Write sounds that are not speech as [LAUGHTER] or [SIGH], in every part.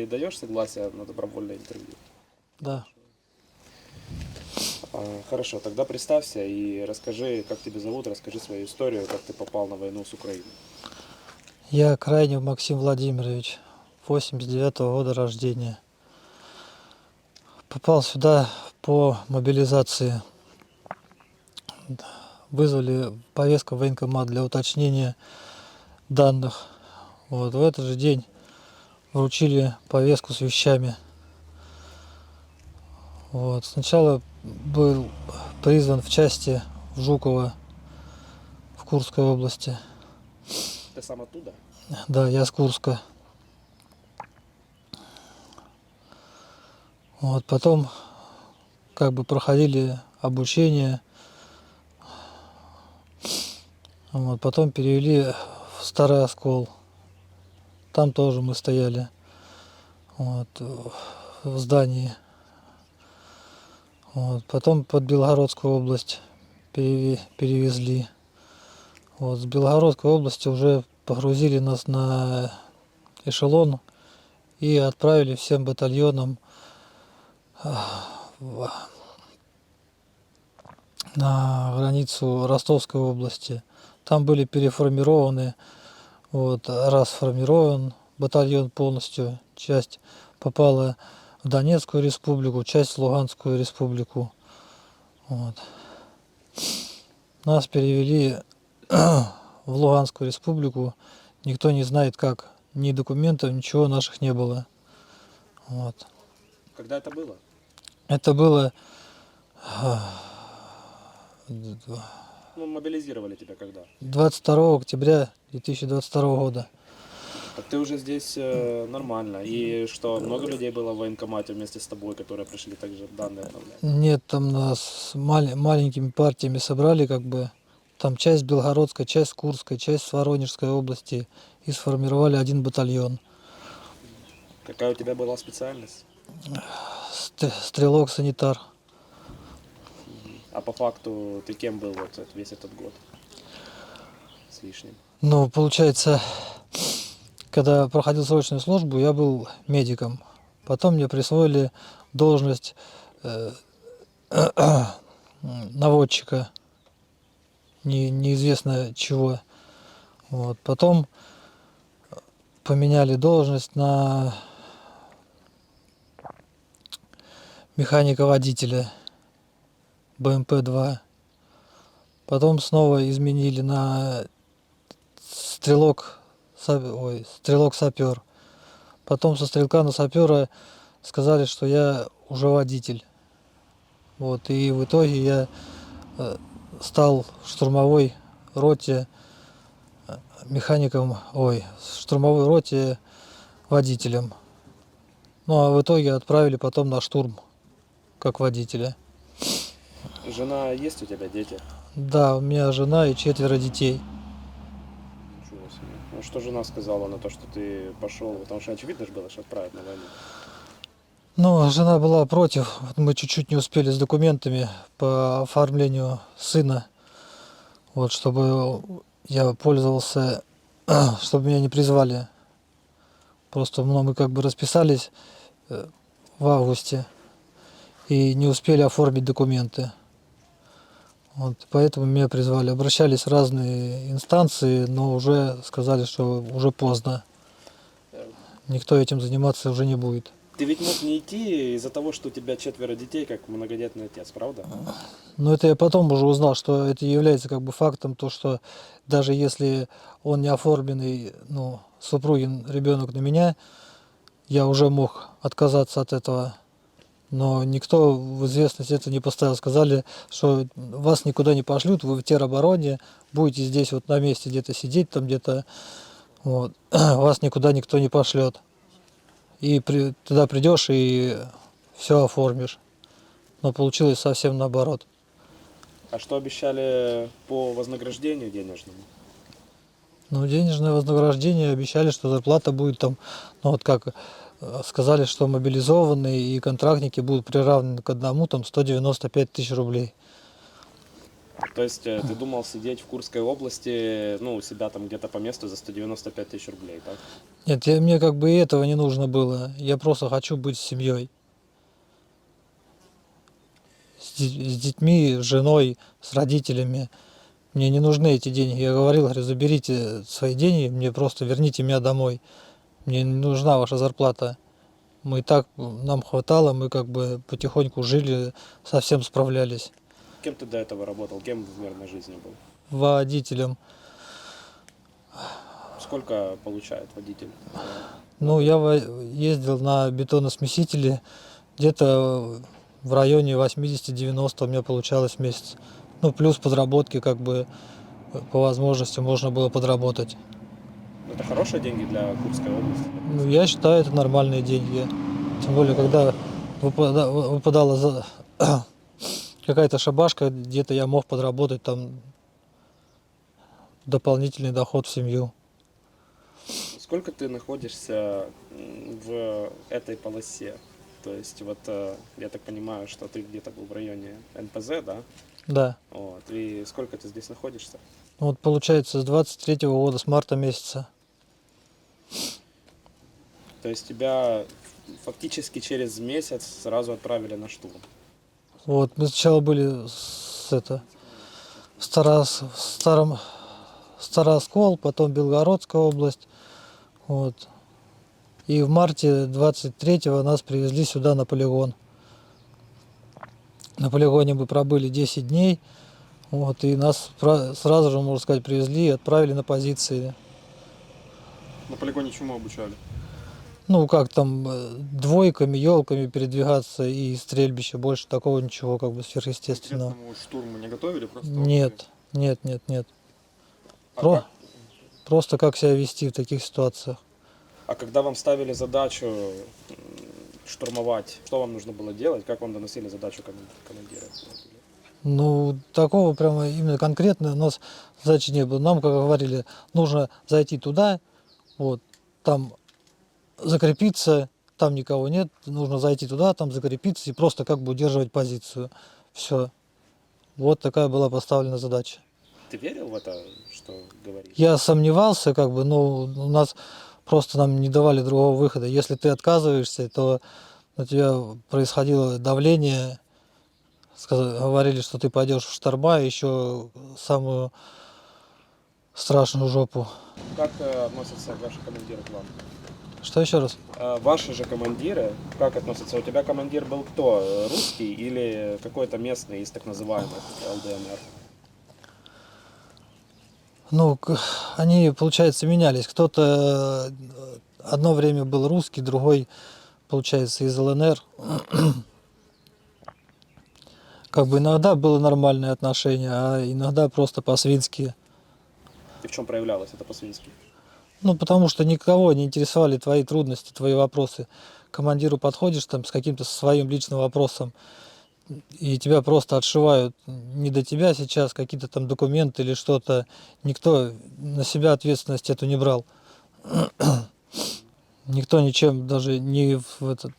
ты даешь согласие на добровольное интервью? Да. А, хорошо, тогда представься и расскажи, как тебя зовут, расскажи свою историю, как ты попал на войну с Украиной. Я Крайнев Максим Владимирович, 89 года рождения. Попал сюда по мобилизации. Вызвали повестку в военкомат для уточнения данных. Вот, в этот же день вручили повестку с вещами. Вот. Сначала был призван в части в Жуково в Курской области. Ты сам оттуда? Да, я с Курска. Вот, потом как бы проходили обучение. Вот, потом перевели в Старый Оскол. Там тоже мы стояли. Вот, в здании. Вот, потом под Белгородскую область переве- перевезли. Вот, с Белгородской области уже погрузили нас на эшелон и отправили всем батальонам в- на границу Ростовской области. Там были переформированы, вот, раз сформирован батальон полностью, часть попала в Донецкую республику, часть в Луганскую республику. Вот. Нас перевели [CLEARS THROAT] в Луганскую республику. Никто не знает как. Ни документов, ничего наших не было. Вот. Когда это было? Это было мобилизировали тебя когда? 22 октября 2022 года. Так ты уже здесь э, нормально. И что, много людей было в военкомате вместе с тобой, которые пришли также данные? Нет, там нас мал- маленькими партиями собрали, как бы. Там часть Белгородской, часть Курской, часть Воронежской области. И сформировали один батальон. Какая у тебя была специальность? Ст- Стрелок-санитар. А по факту ты кем был вот весь этот год? С лишним. Ну, получается, когда проходил срочную службу, я был медиком. Потом мне присвоили должность э, [CLEARS THROAT] наводчика, не, неизвестно чего. Вот. Потом поменяли должность на механика-водителя БМП-2. Потом снова изменили на стрелок, ой, стрелок сапер. Потом со стрелка на сапера сказали, что я уже водитель. Вот, и в итоге я э, стал в штурмовой роте э, механиком, ой, в штурмовой роте водителем. Ну а в итоге отправили потом на штурм как водителя. Жена есть у тебя, дети? Да, у меня жена и четверо детей. Ничего себе. Ну что жена сказала на то, что ты пошел? Потому что очевидно же было, что отправят на войну. Ну, жена была против. Мы чуть-чуть не успели с документами по оформлению сына. Вот, чтобы я пользовался, [CLEARS THROAT] чтобы меня не призвали. Просто ну, мы как бы расписались э, в августе и не успели оформить документы. Вот, поэтому меня призвали. Обращались разные инстанции, но уже сказали, что уже поздно. Никто этим заниматься уже не будет. Ты ведь мог не идти из-за того, что у тебя четверо детей, как многодетный отец, правда? Но это я потом уже узнал, что это является как бы фактом, то что даже если он не оформленный, ну, супругин ребенок на меня, я уже мог отказаться от этого. Но никто в известность это не поставил. Сказали, что вас никуда не пошлют, вы в теробороне, будете здесь вот на месте где-то сидеть, там где-то, вот, [CLEARS THROAT] вас никуда никто не пошлет. И при, туда придешь и все оформишь. Но получилось совсем наоборот. А что обещали по вознаграждению денежному? Ну, денежное вознаграждение обещали, что зарплата будет там, ну вот как сказали, что мобилизованные и контрактники будут приравнены к одному, там 195 тысяч рублей. То есть э, ты думал сидеть в Курской области, ну, у себя там где-то по месту за 195 тысяч рублей, так? Нет, я, мне как бы и этого не нужно было. Я просто хочу быть с семьей. С, с детьми, с женой, с родителями. Мне не нужны эти деньги. Я говорил, говорю, заберите свои деньги, мне просто верните меня домой. Мне не нужна ваша зарплата. Мы и так, нам хватало, мы как бы потихоньку жили, совсем справлялись. Кем ты до этого работал? Кем в мирной жизни был? Водителем. Сколько получает водитель? Ну, я ездил на бетоносмесителе, где-то в районе 80-90 у меня получалось в месяц. Ну, плюс подработки, как бы, по возможности можно было подработать. Это хорошие деньги для Курской области? Ну, я считаю, это нормальные деньги. Тем более, когда выпада- выпадала за- [COUGHS] какая-то шабашка, где-то я мог подработать там дополнительный доход в семью. Сколько ты находишься в этой полосе? То есть вот э, я так понимаю, что ты где-то был в районе НПЗ, да? Да. Вот. И сколько ты здесь находишься? Ну, Вот получается с 23 года, с марта месяца. То есть тебя фактически через месяц сразу отправили на штурм. Вот, мы сначала были с это в Старос, в старом Староскол, потом Белгородская область. Вот. И в марте 23-го нас привезли сюда на полигон. На полигоне мы пробыли 10 дней. Вот, и нас сразу же, можно сказать, привезли и отправили на позиции. На полигоне чему обучали? Ну, как там, э, двойками, елками передвигаться и стрельбище. Больше такого ничего, как бы сверхъестественного. Штурму не готовили? Просто Нет, нет, нет, нет. А, Про- как- Просто как себя вести в таких ситуациях. а когда вам ставили задачу штурмовать, что вам нужно было делать? Как вам доносили задачу коман- командира? Ну, такого прямо именно конкретно у нас задачи не было. Нам, как говорили, нужно зайти туда, вот, там закрепиться, там никого нет, нужно зайти туда, там закрепиться и просто как бы удерживать позицию. Все. Вот такая была поставлена задача. Ты верил в это, что говоришь? Я сомневался, как бы, но у нас просто нам не давали другого выхода. Если ты отказываешься, то на тебя происходило давление, говорили, что ты пойдешь в шторма, еще самую страшную жопу. Как э, относятся ваши командиры к вам? Что еще раз? А ваши же командиры, как относятся? У тебя командир был кто? Русский или какой-то местный из так называемых ЛДНР? Ну, они, получается, менялись. Кто-то э, одно время был русский, другой, получается, из ЛНР. [CLEARS THROAT] Как бы иногда было нормальное отношение, а иногда просто по-свински. И в чем проявлялось это по-свински? Ну, потому что никого не интересовали твои трудности, твои вопросы. Командиру подходишь там с каким-то своим личным вопросом, и тебя просто отшивают. Не до тебя сейчас какие-то там документы или что-то. Никто на себя ответственность эту не брал. [CLEARS THROAT] Никто ничем даже не в, этот,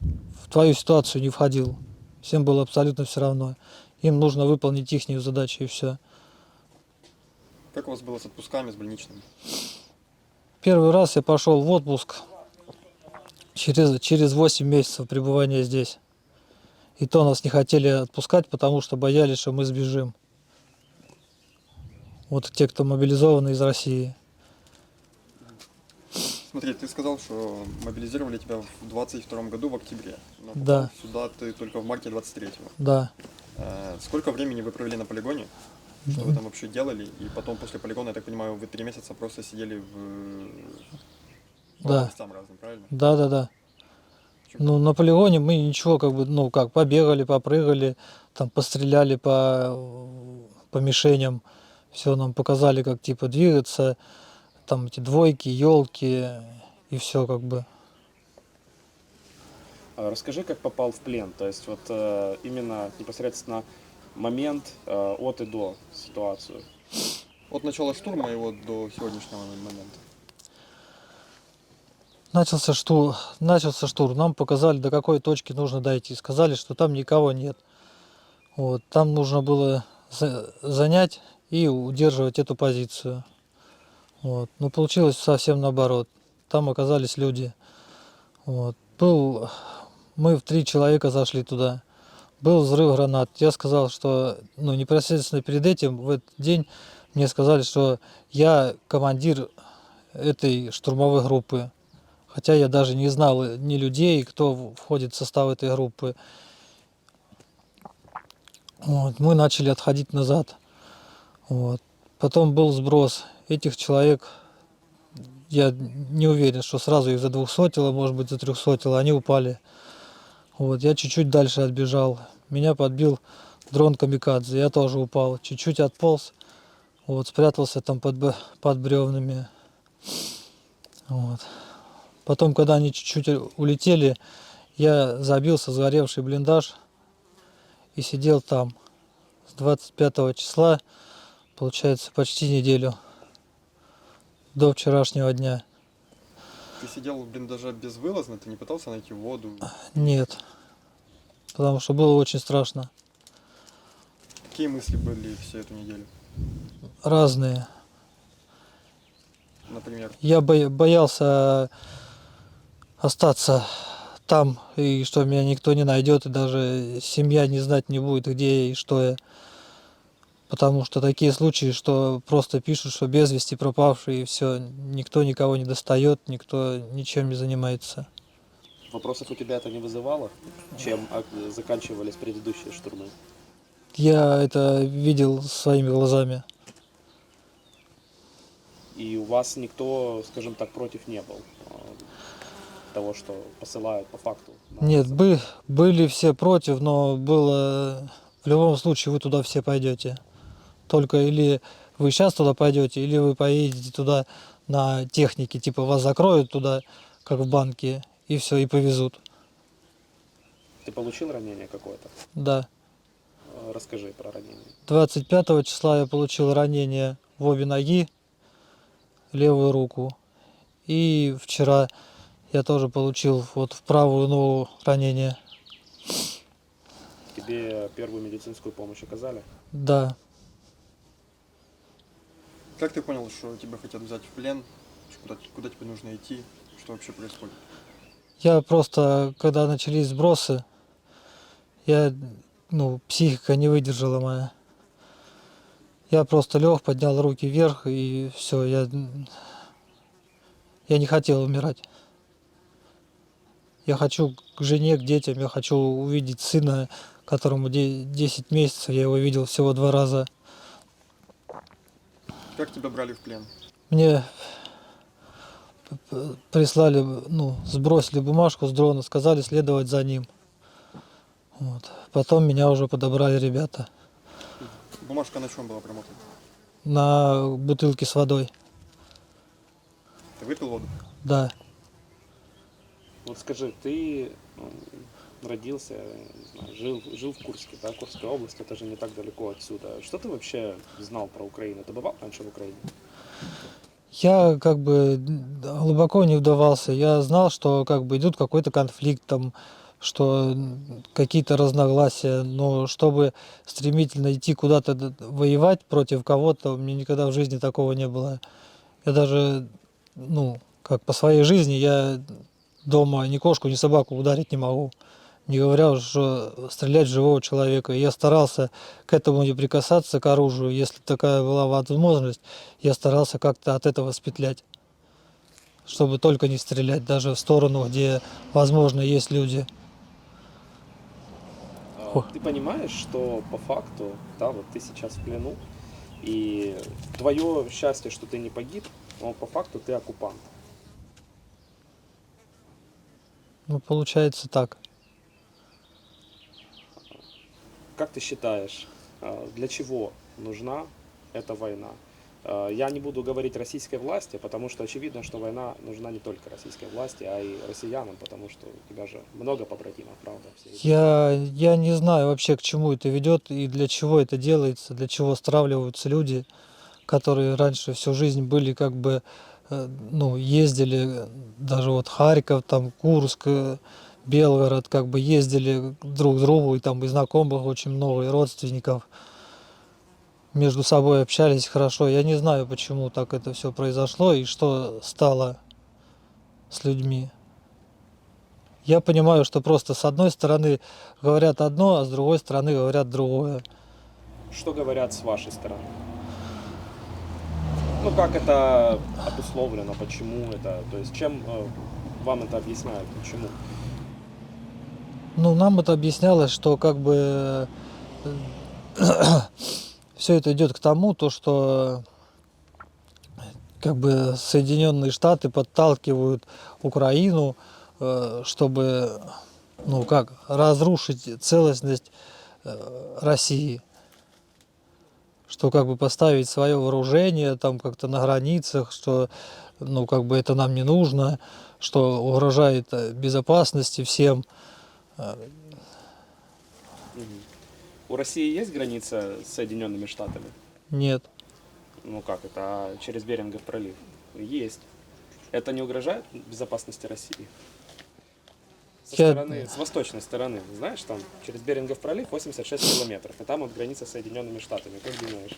в твою ситуацию не входил. Всем было абсолютно все равно. Им нужно выполнить их задачу и все. Как у вас было с отпусками, с больничными? Первый раз я пошел в отпуск через, через 8 месяцев пребывания здесь. И то нас не хотели отпускать, потому что боялись, что мы сбежим. Вот те, кто мобилизованы из России. Смотри, ты сказал, что мобилизировали тебя в 22 году в октябре. Но Да. Сюда ты только в марте 23-го. Да. Э, Сколько времени вы провели на полигоне? Что вы там вообще делали? И потом после полигона, я так понимаю, вы три месяца просто сидели в... Да. областям разным, правильно? Да, да, да. Чем- Ну, на полигоне мы ничего, как бы, ну, как, побегали, попрыгали, там, постреляли по, по мишеням. Все нам показали, как, типа, двигаться, там, эти двойки, елки, и все, как бы. А Расскажи, как попал в плен. То есть вот э, именно непосредственно момент э, от и до ситуацию. От начала штурма и вот до сегодняшнего момента. Начался штурм, начался штурм. Нам показали, до какой точки нужно дойти. Сказали, что там никого нет. Вот, там нужно было за- занять и удерживать эту позицию. Вот. Но получилось совсем наоборот. Там оказались люди. Вот. Был, мы в три человека зашли туда. Был взрыв гранат. Я сказал, что ну, непосредственно перед этим, в этот день, мне сказали, что я командир этой штурмовой группы. Хотя я даже не знал ни людей, кто входит в состав этой группы. Вот, мы начали отходить назад. Вот. Потом был сброс этих человек. Я не уверен, что сразу их за двухсотило, может быть, за трехсотило, они упали. Вот, я чуть-чуть дальше отбежал. Меня подбил дрон камикадзе, я тоже упал. Чуть-чуть отполз, вот, спрятался там под, под бревнами. Вот. Потом, когда они чуть-чуть улетели, я забился в сгоревший блиндаж и сидел там с 25 числа, получается, почти неделю до вчерашнего дня. Ты сидел в блиндаже безвылазно, ты не пытался найти воду? Нет, потому что было очень страшно. Какие мысли были всю эту неделю? Разные. Например, Я бо- боялся остаться там, и что меня никто не найдет, и даже семья не знать не будет, где я и что я. Потому что такие случаи, что просто пишут, что без вести пропавший, и все, никто никого не достает, никто ничем не занимается. Вопросов у тебя это не вызывало, чем а, заканчивались предыдущие штурмы? Я это видел своими глазами. И у вас никто, скажем так, против не был а, того, что посылают по факту? Нет, бы, были все против, но было в любом случае вы туда все пойдете. Только или вы сейчас туда пойдете, или вы поедете туда на технике, типа вас закроют туда, как в банке, и все, и повезут. Ты получил ранение какое-то? Да. А, Расскажи про ранение. 25 числа я получил ранение в обе ноги, левую руку. И вчера я тоже получил вот в правую ногу ранение. Тебе первую медицинскую помощь оказали? Да. Как ты понял, что тебя хотят взять в плен? Куда, куда тебе нужно идти? Что вообще происходит? Я просто, когда начались сбросы, я, ну, психика не выдержала моя. Я просто лег, поднял руки вверх, и все, я, я не хотел умирать. Я хочу к жене, к детям, я хочу увидеть сына, которому де- 10 месяцев, я его видел всего два раза. Как тебя брали в плен? Мне прислали, ну, сбросили бумажку с дрона, сказали следовать за ним. Вот. Потом меня уже подобрали ребята Бумажка на чем была промотана? на бутылке с водой. Ты выпил воду? Да, Вот скажи, ты м, родился, знаю, жил, жил в Курске, да, Курская область, это же не так далеко отсюда. Что ты вообще знал про Украину? Ты бывал раньше в Украине? я как бы глубоко не вдавался. Я знал, что как бы идет какой-то конфликт там, что какие-то разногласия, но чтобы стремительно идти куда-то воевать против кого-то, у меня никогда в жизни такого не было. Я даже, ну, как по своей жизни, я дома ни кошку, ни собаку ударить не могу. Не говоря уже, что стрелять в живого человека. Я старался к этому не прикасаться, к оружию. Если такая была возможность, я старался как-то от этого спетлять. Чтобы только не стрелять, даже в сторону, где, возможно, есть люди. А. Ты понимаешь, что по факту, да, вот ты сейчас в плену, и твое счастье, что ты не погиб, но по факту ты оккупант. Ну, получается так. Как ты считаешь, а, для чего нужна эта война? А, Я не буду говорить российской власти, потому что очевидно, что война нужна не только российской власти, а и россиянам, потому что у тебя же много побратимов, правда? все Я, я не знаю вообще, к чему это ведет и для чего это делается, для чего стравливаются люди, которые раньше всю жизнь были как бы, э, ну, ездили, э, даже вот Харьков, там, Курск, э, Белгород, как бы ездили друг к другу, и там и знакомых очень много, и родственников. между собой общались хорошо. Я не знаю, почему так это все произошло и что стало с людьми. Я понимаю, что просто с одной стороны говорят одно, а с другой стороны говорят другое. Что говорят с вашей стороны? Ну, как это обусловлено, почему это, то есть чем э, вам это объясняют, почему? Ну, нам это объяснялось, что как бы [CLEARS THROAT] все это идет к тому, то, что как бы Соединенные Штаты подталкивают Украину, э, чтобы, ну как, разрушить целостность э, России. Что как бы поставить свое вооружение там как-то на границах, что ну как бы это нам не нужно, что угрожает э, безопасности всем. У России есть граница с Соединенными Штатами? Нет. Ну как это, а через Берингов пролив? Есть. Это не угрожает безопасности России? Со Я- стороны, с восточной стороны, знаешь, там через Берингов пролив 86 километров, и там вот граница с Соединенными Штатами. Как думаешь,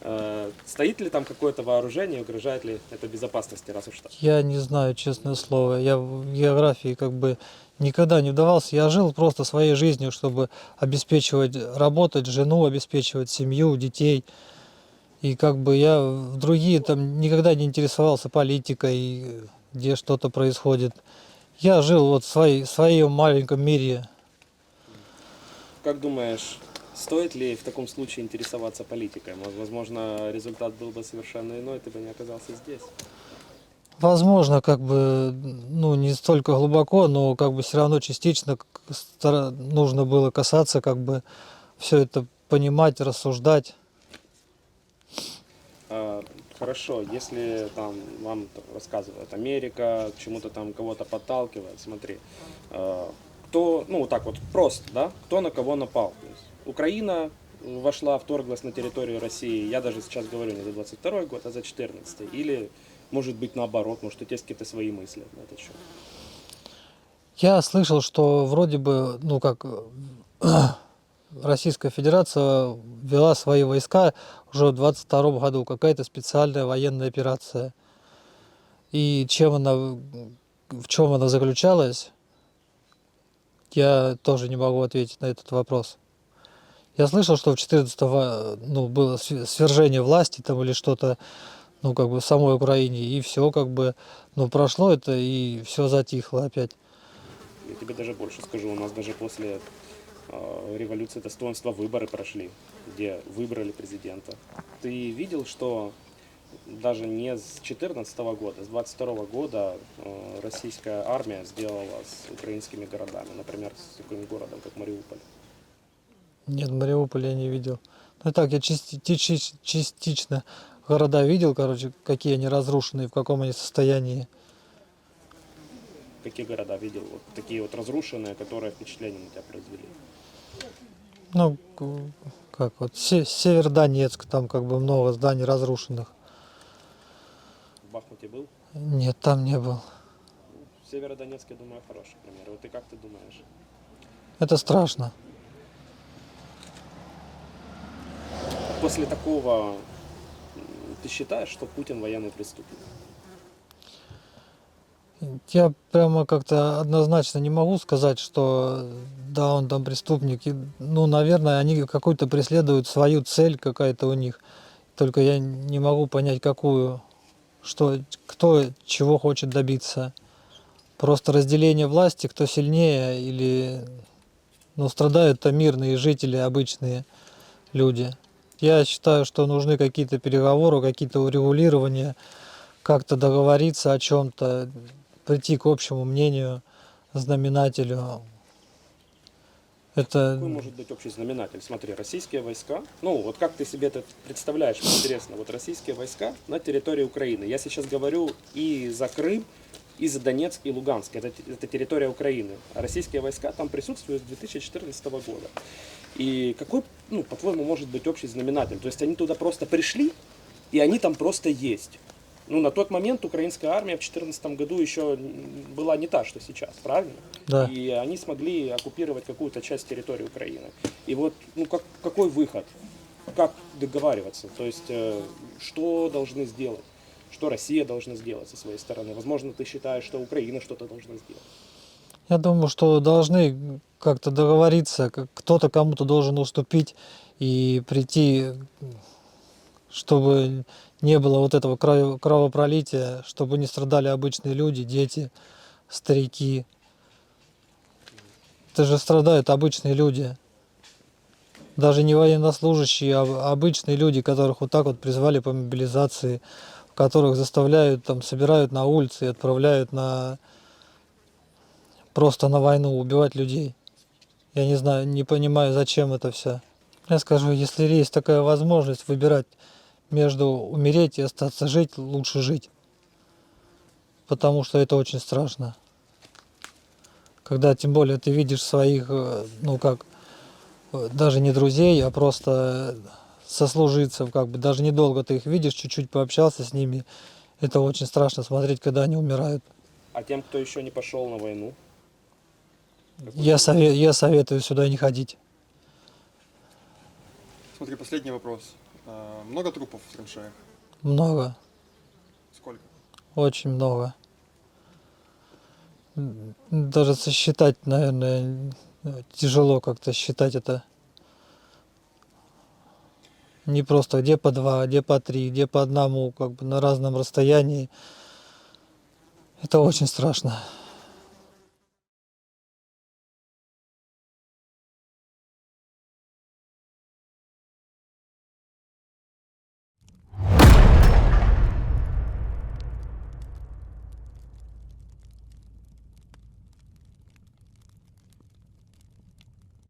э, стоит ли там какое-то вооружение, угрожает ли это безопасности, раз уж так? Я не знаю, честное слово. Я в географии как бы никогда не вдавался. Я жил просто своей жизнью, чтобы обеспечивать, работать, жену, обеспечивать семью, детей. И как бы я в другие там никогда не интересовался политикой, где что-то происходит. Я жил вот в своей, в своем маленьком мире. Как думаешь, стоит ли в таком случае интересоваться политикой? Возможно, результат был бы совершенно иной, ты бы не оказался здесь. Возможно, как бы, ну, не столько глубоко, но как бы все равно частично нужно было касаться, как бы все это понимать, рассуждать. А, Хорошо, если там вам т- рассказывает Америка, к чему-то там кого-то подталкивает, смотри, а, кто, ну вот так вот просто, да, кто на кого напал. Украина вошла, вторглась на территорию России, я даже сейчас говорю не за 22 год, а за 14 или может быть наоборот, может у тебя есть какие-то свои мысли на этот счет. Я слышал, что вроде бы, ну как, э, [CLEARS THROAT] Российская Федерация ввела свои войска уже в 22 году, какая-то специальная военная операция. И чем она, в чем она заключалась, я тоже не могу ответить на этот вопрос. Я слышал, что в 14 ну, было св- свержение власти там или что-то, ну, как бы в самой Украине, и все как бы, ну, прошло это, и все затихло опять. Я тебе даже больше скажу, у нас даже после э, революции достоинства выборы прошли, где выбрали президента. Ты видел, что даже не с 2014 года, с 22 года э, российская армия сделала с украинскими городами, например, с таким городом, как Мариуполь. Нет, Мариуполь я не видел. Ну так, я части- части- частично города видел, короче, какие они разрушены, в каком они состоянии. Какие города видел? Вот такие вот разрушенные, которые впечатление на тебя произвели. Ну, как вот, Се- Северодонецк, там как бы много зданий разрушенных. В Бахмуте был? Нет, там не был. В Северодонецке, думаю, хороший пример. Вот ты как ты думаешь? Это страшно. После такого ты считаешь, что Путин военный преступник? Я прямо как-то однозначно не могу сказать, что да, он там преступник. Ну, наверное, они какую-то преследуют свою цель какая-то у них. Только я не могу понять, какую, что, кто чего хочет добиться. Просто разделение власти, кто сильнее, или ну, страдают-то мирные жители, обычные люди. Я считаю, что нужны какие-то переговоры, какие-то урегулирования, как-то договориться о чем-то, прийти к общему мнению, знаменателю. Это Какой может быть общий знаменатель? Смотри, российские войска, ну вот как ты себе это представляешь, интересно, вот российские войска на территории Украины. Я сейчас говорю и за Крым, и за Донецк, и Луганск. Это, это территория Украины. А российские войска там присутствуют с 2014 года. И какой, ну, по-твоему, может быть общий знаменатель? То есть они туда просто пришли, и они там просто есть. Ну, на тот момент украинская армия в 2014 году еще была не та, что сейчас, правильно? Да. И они смогли оккупировать какую-то часть территории Украины. И вот, ну, как, какой выход? как договариваться, то есть э, что должны сделать, что Россия должна сделать со своей стороны. Возможно, ты считаешь, что Украина что-то должна сделать. Я думаю, что должны как-то договориться, кто-то кому-то должен уступить и прийти, чтобы не было вот этого кровопролития, чтобы не страдали обычные люди, дети, старики. Это же страдают обычные люди. Даже не военнослужащие, а обычные люди, которых вот так вот призвали по мобилизации, которых заставляют, там, собирают на улице и отправляют на просто на войну убивать людей. Я не знаю, не понимаю, зачем это все. Я скажу, если есть такая возможность выбирать между умереть и остаться жить, лучше жить. Потому что это очень страшно. Когда тем более ты видишь своих, э, ну как, э, даже не друзей, а просто сослуживцев, как бы даже недолго ты их видишь, чуть-чуть пообщался с ними. Это очень страшно смотреть, когда они умирают. А тем, кто еще не пошел на войну, Я, сове- я советую сюда не ходить. Смотри, последний вопрос. А, Много трупов в траншеях? Много, Сколько? очень много. Даже сосчитать, наверное, тяжело как-то считать это. Не просто где по два, где по три, где по одному, как бы на разном расстоянии. Это очень страшно.